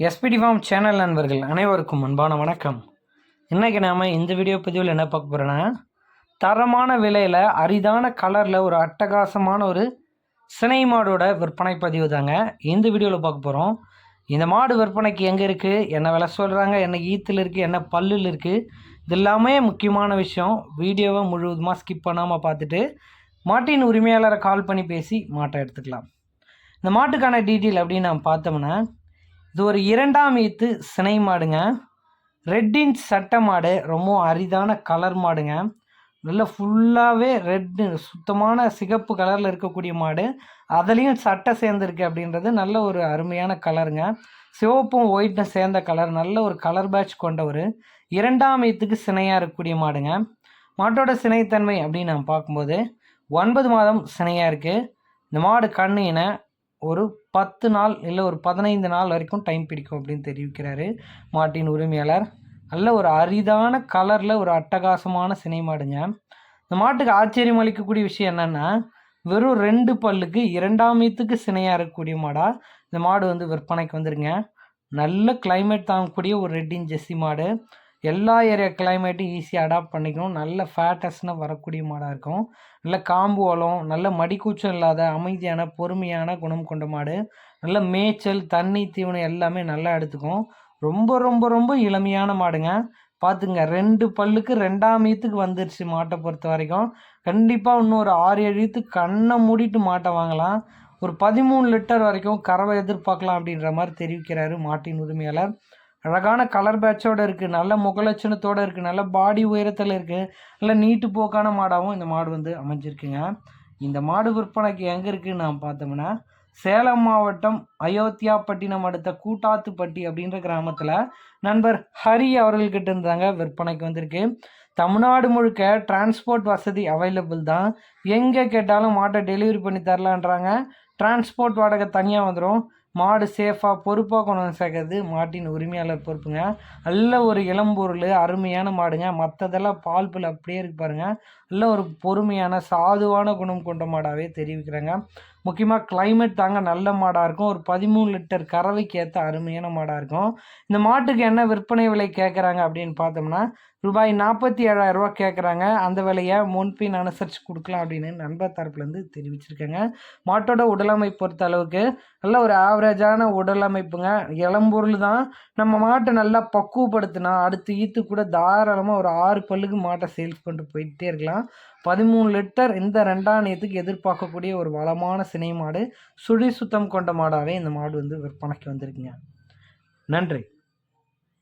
SPD form channel நண்பர்கள் அனைவருக்கும் அன்பான வணக்கம். இன்றைக்கி நாம் இந்த வீடியோ பதிவில் என்ன பார்க்க போகிறோன்னா தரமான விலையில் அரிதான கலரில் ஒரு அட்டகாசமான ஒரு சினை மாடோட விற்பனை பதிவு தாங்க. இந்த வீடியோவில் பார்க்க போகிறோம் இந்த மாடு விற்பனைக்கு எங்கே இருக்குது என்ன விலை சொல்கிறாங்க என்ன ஈத்தில் இருக்குது என்ன பல்லில் இருக்குது இது எல்லாமே முக்கியமான விஷயம். வீடியோவை முழுவதுமாக ஸ்கிப் பண்ணாமல் பார்த்துட்டு மாட்டின் உரிமையாளரை கால் பண்ணி பேசி மாட்டை எடுத்துக்கலாம். இந்த மாட்டுக்கான டீட்டெயில் அப்படின்னு நம்ம பார்த்தோம்னா இது ஒரு இரண்டாம் ஈத்து சினை மாடுங்க. ரெட்டின் சட்டை மாடு ரொம்ப அரிதான கலர் மாடுங்க. நல்லா ஃபுல்லாகவே ரெட்டு சுத்தமான சிகப்பு கலரில் இருக்கக்கூடிய மாடு. அதுலேயும் சட்டை சேர்ந்துருக்கு அப்படின்றது நல்ல ஒரு அருமையான கலருங்க சிவப்பும் ஒயிட்டும் சேர்ந்த கலர் நல்ல ஒரு கலர் பேட்ச் கொண்ட ஒரு இரண்டாம் ஈத்துக்கு சினையாக இருக்கக்கூடிய மாடுங்க. மாட்டோட சினைத்தன்மை அப்படின்னு நம்ம பார்க்கும்போது ஒன்பது மாதம் சினையாக இருக்குது இந்த மாடு கண்ணு இன ஒரு பத்து நாள் இல்லை ஒரு பதினைந்து நாள் வரைக்கும் டைம் பிடிக்கும் அப்படின்னு தெரிவிக்கிறாரு மாட்டின் உரிமையாளர். நல்ல ஒரு அரிதான கலரில் ஒரு அட்டகாசமான சினை மாடுங்க இந்த மாட்டுக்கு ஆச்சரியம் அளிக்கக்கூடிய விஷயம் என்னென்னா வெறும் ரெண்டு பல்லுக்கு இரண்டாம் மீத்துக்கு சினையாக இருக்கக்கூடிய மாடாக இந்த மாடு வந்து விற்பனைக்கு வந்துருங்க. நல்ல கிளைமேட் தாங்கக்கூடிய ஒரு ரெட்டின் ஜெஸ்ஸி மாடு. எல்லா ஏரியா கிளைமேட்டும் ஈஸியாக அடாப்ட் பண்ணிக்கணும். நல்ல ஃபேட்டஸ்னு வரக்கூடிய மாடாக இருக்கும். நல்ல காம்பு வளம் நல்ல மடிக்கூச்சம் இல்லாத அமைதியான பொறுமையான குணம் கொண்ட மாடு. நல்ல மேய்ச்சல் தண்ணி தீவனம் எல்லாமே நல்லா எடுத்துக்கும். ரொம்ப ரொம்ப ரொம்ப இளமையான மாடுங்க. பார்த்துங்க ரெண்டு பல்லுக்கு ரெண்டாம் ஈத்துக்கு வந்துருச்சு மாட்டை பொறுத்த வரைக்கும். கண்டிப்பாக இன்னும் ஒரு ஆறு ஏழு ஈத்துக்கு கண்ணை மூடிட்டு மாட்டை வாங்கலாம். ஒரு பதிமூணு லிட்டர் வரைக்கும் கறவை எதிர்பார்க்கலாம் அப்படின்ற மாதிரி தெரிவிக்கிறாரு மாட்டின் உரிமையாளர். அழகான கலர் பேட்சோடு இருக்குது நல்ல முகலட்சணத்தோடு இருக்குது நல்ல பாடி உயரத்தில் இருக்குது நல்ல நீட்டு போக்கான மாடாகவும் இந்த மாடு வந்து அமைஞ்சிருக்குங்க. இந்த மாடு விற்பனைக்கு எங்கே இருக்குதுன்னு நாம் பார்த்தோம்னா சேலம் மாவட்டம் அயோத்தியாப்பட்டினம் அடுத்த கூட்டாத்துப்பட்டி அப்படின்ற கிராமத்தில் நண்பர் ஹரி அவர்கள்கிட்ட இருந்தாங்க விற்பனைக்கு வந்திருக்கு. தமிழ்நாடு முழுக்க டிரான்ஸ்போர்ட் வசதி அவைலபிள் தான். எங்கே கேட்டாலும் மாட்டை டெலிவரி பண்ணி தரலான்றாங்க. டிரான்ஸ்போர்ட் வாடகை தனியாக வந்துடும் மாடு சேஃபாக பொறுப்பாக கொண்டு வந்து சேர்க்கறது மாட்டின் உரிமையாளர் பொறுப்புங்க. நல்ல ஒரு இளம்பொருள் அருமையான மாடுங்க. மற்றதெல்லாம் பால் புல் அப்படியே இருக்கு பாருங்கள் நல்ல ஒரு பொறுமையான சாதுவான குணம் கொண்ட மாடாகவே தெரிவிக்கிறாங்க. முக்கியமாக கிளைமேட் தாங்க நல்ல மாடாக இருக்கும். ஒரு பதிமூணு லிட்டர் கறவைக்கு ஏற்ற அருமையான மாடாக இருக்கும். இந்த மாட்டுக்கு என்ன விற்பனை விலை கேட்குறாங்க அப்படின்னு பார்த்தோம்னா ரூபாய் நாற்பத்தி ஏழாயிரரூபா கேட்குறாங்க அந்த விலையை முன்பின் அனுசரித்து கொடுக்கலாம் அப்படின்னு நண்பர் தரப்புலேருந்து தெரிவிச்சிருக்கேங்க. மாட்டோட உடலமை பொறுத்த அளவுக்கு நல்ல ஒரு ஆவரேஜான உடலமைப்புங்க. இளம்பொருள் தான். நம்ம மாட்டை நல்லா பக்குவப்படுத்தினா அடுத்து ஈத்து கூட தாராளமாக ஒரு ஆறு பல்லுக்கு மாட்டை சேல்ஸ் பண்ணிட்டு போயிட்டே இருக்கலாம். பதிமூணு லிட்டர் இந்த ரெண்டாம் நேரத்துக்கு எதிர்பார்க்கக்கூடிய ஒரு வளமான சினை மாடு சுழி சுத்தம் கொண்ட மாடாகவே இந்த மாடு வந்து விற்பனைக்கு வந்திருக்குங்க. நன்றி.